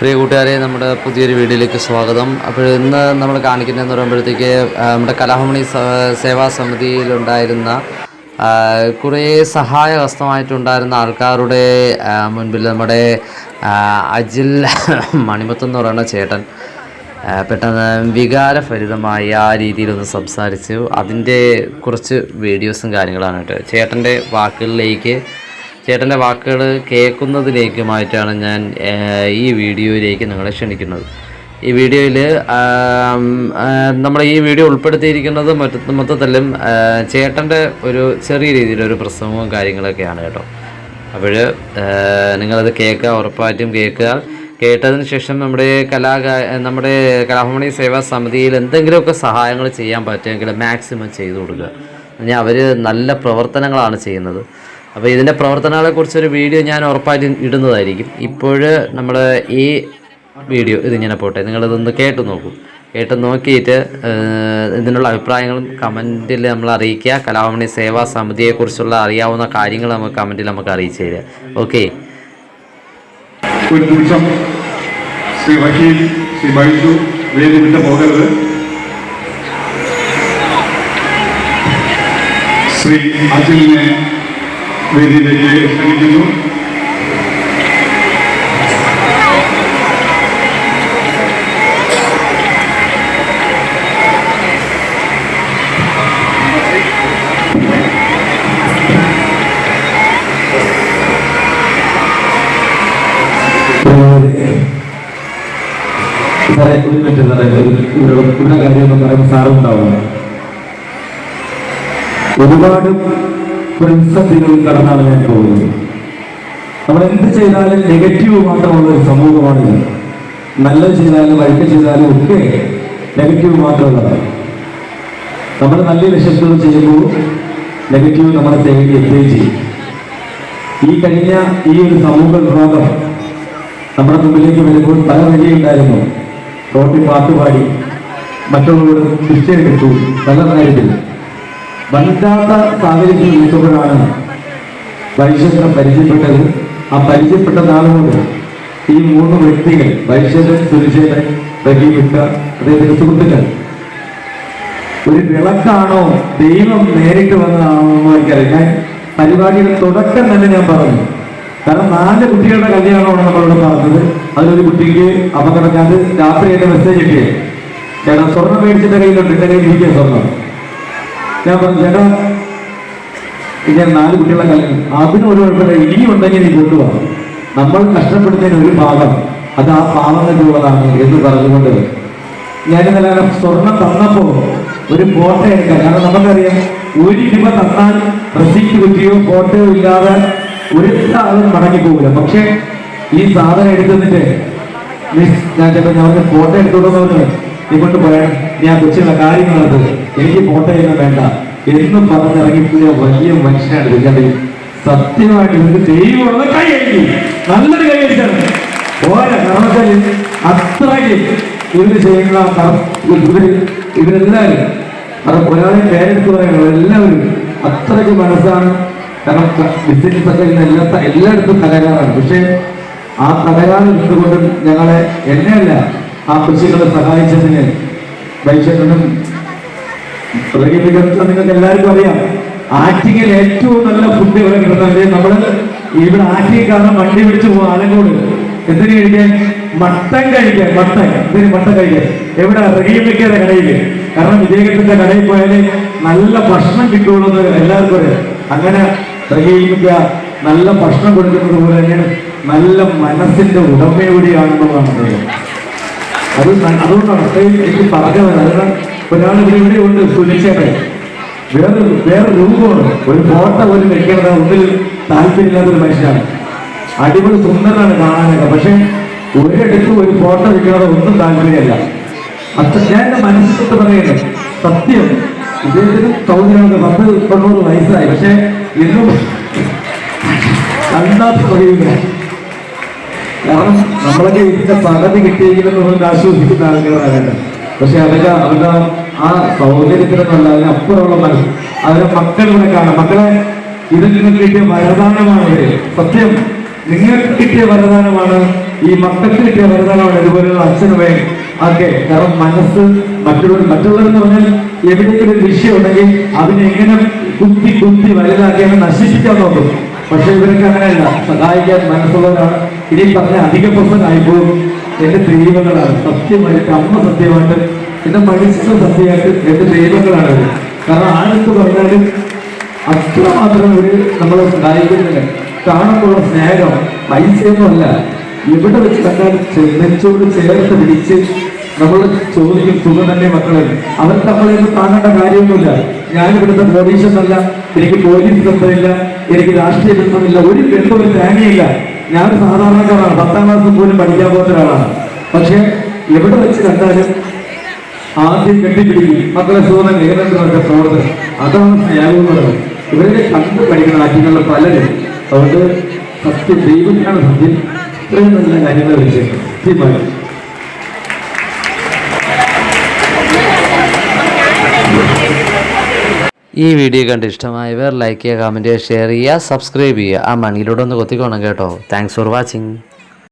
പ്രിയ കൂട്ടുകാരെ നമ്മുടെ പുതിയൊരു വീഡിയോയിലേക്ക് സ്വാഗതം. അപ്പോൾ ഇന്ന് നമ്മൾ കാണിക്കുന്നതെന്ന് പറയുമ്പോഴത്തേക്ക് നമ്മുടെ കലാഹമണി സേവാ സമിതിയിലുണ്ടായിരുന്ന കുറേ സഹായഹസ്തമായിട്ടുണ്ടായിരുന്ന ആൾക്കാരുടെ മുൻപിൽ നമ്മുടെ അജിൽ മണിമത്തം എന്ന് പറയുന്ന ചേട്ടൻ പെട്ടെന്ന് വികാരഭരിതമായ ആ രീതിയിലൊന്ന് സംസാരിച്ചു. അതിന്റെ കുറച്ച് വീഡിയോസും കാര്യങ്ങളാണ് കേട്ടോ. ചേട്ടന്റെ വാക്കുകളിലേക്ക് ചേട്ടന്റെ വാക്കുകൾ കേൾക്കുന്നതിലേക്കുമായിട്ടാണ് ഞാൻ ഈ വീഡിയോയിലേക്ക് നിങ്ങളെ ക്ഷണിക്കുന്നത്. ഈ വീഡിയോയിൽ നമ്മൾ ഈ വീഡിയോ ഉൾപ്പെടുത്തിയിരിക്കുന്നത് മൊത്ത മൊത്തത്തിലും ചേട്ടന്റെ ഒരു ചെറിയ രീതിയിലൊരു പ്രസംഗവും കാര്യങ്ങളൊക്കെയാണ് കേട്ടോ. അപ്പോൾ നിങ്ങളത് കേൾക്കുക ഉറപ്പായിട്ടും കേൾക്കുക. കേട്ടതിന് ശേഷം നമ്മുടെ കലാകാ നമ്മുടെ കലാഭമണി സേവാ സമിതിയിൽ എന്തെങ്കിലുമൊക്കെ സഹായങ്ങൾ ചെയ്യാൻ പറ്റുമെങ്കിൽ മാക്സിമം ചെയ്തു കൊടുക്കുക. ഞാൻ അവർ നല്ല പ്രവർത്തനങ്ങളാണ് ചെയ്യുന്നത്. അപ്പോൾ ഇതിന്റെ പ്രവർത്തനങ്ങളെക്കുറിച്ചൊരു വീഡിയോ ഞാൻ ഉറപ്പായിട്ടും ഇടുന്നതായിരിക്കും. ഇപ്പോൾ നമ്മൾ ഈ വീഡിയോ ഇതിങ്ങനെ പോട്ടെ. നിങ്ങളിതൊന്ന് കേട്ട് നോക്കൂ. കേട്ട് നോക്കിയിട്ട് ഇതിനുള്ള അഭിപ്രായങ്ങളും കമന്റിൽ നമ്മൾ അറിയിക്കുക. കലാമണി സേവാ സമിതിയെക്കുറിച്ചുള്ള അറിയാവുന്ന കാര്യങ്ങൾ നമുക്ക് കമന്റിൽ നമുക്ക് അറിയിച്ചു തരിക. ഓക്കെ? ശ്രീ വക്കീൽ ശ്രീ ബൈജു വേദി പോകരുത്. ശ്രീ അജിലിനെ വേദിയിലേക്ക് ക്ഷണിക്കുന്നു സാറേ ഒരു മിനിറ്റ് സാറേ ഇവിടെ കാര്യമൊന്നും പറയുമ്പോൾ ഒരുപാട് പ്രതിസന്ധികൾ കടന്നാണ് ഞാൻ പോകുന്നത്. നമ്മൾ എന്ത് ചെയ്താലും നെഗറ്റീവ് മാത്രമുള്ള ഒരു സമൂഹമാണിത് നല്ലത് ചെയ്താലും വഴിക്ക് ചെയ്താലും ഒക്കെ നെഗറ്റീവ് മാത്രമുള്ളതാണ്. നമ്മൾ നല്ല ലക്ഷ്യങ്ങൾ ചെയ്യുമ്പോൾ നെഗറ്റീവ് നമ്മളെ തേടി എത്തുകയും ചെയ്യും. ഈ കഴിഞ്ഞ ഈ ഒരു സമൂഹ രോഗം നമ്മുടെ മുമ്പിലേക്ക് വരുമ്പോൾ പല വഴിയുണ്ടായിരുന്നു. റോട്ടിൽ പാട്ടുപാടി മറ്റുള്ളവരോട് നിശ്ചയെടുത്തു പല കാര്യത്തിൽ വല്ലാത്ത സാഹചര്യത്തിൽ നിൽക്കുമ്പോഴാണ് വൈശ്വരനെ പരിചയപ്പെട്ടത്. ആ പരിചയപ്പെട്ട നാളുകൊണ്ട് ഈ മൂന്ന് വ്യക്തികൾ വൈശ്വരൻ സുരക്ഷേതൻ പ്രകീപിക്ക അദ്ദേഹത്തിന്റെ സുഹൃത്തുക്കൾ ഒരു വിളക്കാണോ ദൈവം നേരിട്ട് വന്നതാണോ എന്ന് എനിക്കറിയാം ഞാൻ പരിപാടിയുടെ തുടക്കം തന്നെ ഞാൻ പറഞ്ഞു. കാരണം നാല് കുട്ടികളുടെ കല്യാണമാണ് നമ്മളോട് പറഞ്ഞത്. അതിലൊരു കുട്ടിക്ക് അപകടം. ഞാൻ രാത്രി എന്റെ മെസ്സേജ് കിട്ടിയത് ചേട്ടാ സ്വർണം മേടിച്ചിട്ട് കയ്യിലുണ്ട്. എന്റെ കയ്യിൽ ഇരിക്കുക സ്വർണം. ഞാൻ പറഞ്ഞു ചേട്ടാ ഇങ്ങനെ നാല് കുട്ടികളെ കല്യാണം അതിന് ഒരു കുഴപ്പമില്ല. ഇനിയും ഉണ്ടെങ്കിൽ നീ കൊണ്ടുപോകാം നമ്മൾ കഷ്ടപ്പെടുന്നതിന് ഒരു ഭാഗം അത് ആ പാവങ്ങളിലുള്ളതാണ് എന്ന് പറഞ്ഞുകൊണ്ട് ഞാൻ ഇന്നലെ സ്വർണം തന്നപ്പോ ഒരു ഫോട്ടോ എടുക്കാം കാരണം നമുക്കറിയാം ഒരു രൂപ തന്നാൽ റെസിപ്റ്റ് കുറ്റിയോ ഫോട്ടോയോ ഇല്ലാതെ ഒരു സാധനം മടങ്ങി പോകില്ല. പക്ഷേ ഈ സാധനം മിസ് ഞാൻ ചേട്ടാ ഞാൻ ഫോട്ടോ എടുത്തോണ്ടെന്ന് പറഞ്ഞു. ഇങ്ങോട്ട് പോയാൽ ഞാൻ കൊച്ചിയുള്ള കാര്യങ്ങളത് എനിക്ക് കോട്ടയൊന്നും വേണ്ട. എന്ന് പറഞ്ഞിറങ്ങിപ്പോയ വലിയ മനുഷ്യനാണ് ഇതിന്റെ സത്യമായിട്ട് ഇവർക്ക് ദൈവമുള്ളത് കൈ നല്ലൊരു കൈ അടിച്ചാണ് ഓരോ കാരണത്താൽ അത്രയ്ക്ക് ഇവർ ചെയ്യുന്ന ഇവർ ഇവരെല്ലാവരും അത് ഒരാളെ പേരെടുത്ത് പറയുന്നത് എല്ലാവരും അത്രയ്ക്ക് മനസ്സാണ്. കാരണം ബിസിനസ് ഒക്കെ എല്ലാ എല്ലായിടത്തും തകരാറാണ് പക്ഷേ ആ തകരാറ് നിന്നുകൊണ്ടും ഞങ്ങളെ എന്നെയല്ല ആ കൃഷികളെ സഹായിച്ചതിന് വൈശ്വനും നിങ്ങൾക്ക് എല്ലാവർക്കും അറിയാം ആറ്റിങ്ങിൽ ഏറ്റവും നല്ല ഫുഡ് ഇവിടെ കിട്ടുന്നത് നമ്മൾ ഇവിടെ ആറ്റിങ് കാരണം വണ്ടി പിടിച്ചു പോകും ആലങ്കോട്. എന്തിനു കഴിക്കാൻ? മട്ടൻ കഴിക്കാൻ മട്ടൻ. എന്തിന് മട്ടൻ കഴിക്കാൻ? എവിടെ? റഹീമിക്കയുടെ കടയിൽ കാരണം വിജയകത്തിന്റെ കടയിൽ പോയാൽ നല്ല ഭക്ഷണം കിട്ടുള്ളൂ എന്ന് എല്ലാവർക്കും അറിയാം. അങ്ങനെ റഹീമിക്ക നല്ല ഭക്ഷണം കൊടുക്കുന്നത് പോലെ തന്നെയാണ് നല്ല മനസ്സിന്റെ ഉടമയോടെയാണെന്നുള്ളതാണ് അത് അതുകൊണ്ടാണ് എനിക്ക് പറഞ്ഞു കാരണം ഒരാൾ ഇവിടെ ഉണ്ട് സുനിച്ചേട്ടൻ. വേറെ വേറെ രൂപമാണ്. ഒരു ഫോട്ടോ പോലും വെക്കണത് ഒന്നിൽ താല്പര്യമില്ലാത്തൊരു മനുഷ്യനാണ്. അടിപൊളി സുന്ദരനാണ് കാണാനൊക്കെ. പക്ഷെ ഒരിടത്ത് ഒരു ഫോട്ടോ വെക്കണത് ഒന്നും താല്പര്യമല്ല. അത്ര ഞാൻ എന്റെ മനസ്സിട്ട് പറയുന്നത് സത്യം. ഇദ്ദേഹത്തിന് സൗകര്യമുണ്ട് പത്ത് തൊണ്ണൂറ് വയസ്സായി. പക്ഷെ ഇന്നും കണ്ടാത്ത പറയുക കാരണം നമ്മളൊക്കെ ഇതിന്റെ പകുതി കിട്ടിയെങ്കിലും നമ്മൾ ആശ്വസിക്കുന്ന ആളുകളാണ്. പക്ഷെ അതൊക്കെ അവരുടെ ആ സൗകര്യത്തിനൊന്നല്ല അതിനപ്പുറമുള്ള മനസ്സ്. അവരെ മക്കളുടെ കാണാം. മക്കളെ ഇതിൽ നിന്ന് കിട്ടിയ വരദാനമാണ്. സത്യം നിങ്ങൾക്ക് കിട്ടിയ വരദാനമാണ് ഈ മക്കൾക്ക് കിട്ടിയ വരദാനമാണ് ഇതുപോലെയുള്ള അച്ഛനുമേ. ഒക്കെ കാരണം മനസ്സ് മറ്റുള്ളവർ മറ്റുള്ളവരെന്ന് പറഞ്ഞാൽ എവിടെയെങ്കിലും വിഷയം ഉണ്ടെങ്കിൽ അതിനെ എങ്ങനെ കുത്തി കുത്തി വലുതാക്കി അങ്ങനെ നശിപ്പിക്കാൻ നോക്കും. പക്ഷെ ഇവർക്ക് അങ്ങനെയല്ല. സഹായിക്കാൻ മനസ്സുള്ളവരാണ്. ഇനി പറഞ്ഞ അധിക പ്രസംഗമായിപ്പോഴും എന്റെ ദൈവങ്ങളാണ്. സത്യമായിട്ട് അമ്മ സത്യമായിട്ട് എന്റെ മനുഷ്യന്റെ സത്യമായിട്ട് എന്റെ ദൈവങ്ങളാണ്. കാരണം ആരെടുത്ത് പറഞ്ഞാലും അത്രമാത്രം ഒരു നമ്മൾ ഉണ്ടായിരിക്കുന്നില്ല കാണുമ്പോഴുള്ള സ്നേഹം പൈസയൊന്നുമല്ല എവിടെ വെച്ച് കണ്ടാൽ ചെന്നിച്ചോട് ചേർത്ത് പിടിച്ച് നമ്മൾ ചോദിക്കും തുക തന്നെ മക്കളെ? അവർക്ക് നമ്മളെ കാണേണ്ട കാര്യമൊന്നുമില്ല. ഞാൻ ഇവിടുത്തെ പോലീസൊന്നല്ല എനിക്ക് പോലീസ് ബന്ധമില്ല എനിക്ക് രാഷ്ട്രീയ ബന്ധമില്ല ഒരു ബന്ധവും തേങ്ങയില്ല ഞാൻ സാധാരണക്കാരാണ് പത്താം ക്ലാസ് പോലും പഠിക്കാൻ പോകുന്ന ഒരാളാണ്. പക്ഷെ എവിടെ വെച്ച് കണ്ടാലും ആദ്യം കെട്ടിപ്പിടിക്കും മക്കളെ സുഖം ഏതെങ്കിലുമൊക്കെ പ്രവർത്തനം. അതാണ് സ്നേഹം പറയുന്നത് ഇവരെ കണ്ട് പഠിക്കുന്ന ആറ്റുകളിൽ പലരും അതുകൊണ്ട് സത്യം ദൈവത്തിനാണ് സത്യം ഇത്രയും നല്ല കാര്യങ്ങൾ വിഷയം. തീരുമാനം. ഈ വീഡിയോ കണ്ട് ഇഷ്ടമായവർ ലൈക്ക് ചെയ്യുക കമന്റ് ചെയ്യുക ഷെയർ ചെയ്യുക സബ്സ്ക്രൈബ് ചെയ്യുക. ആ മണിയിലൂടെ ഒന്ന് കൊത്തിക്കോണം കേട്ടോ. Thanks for watching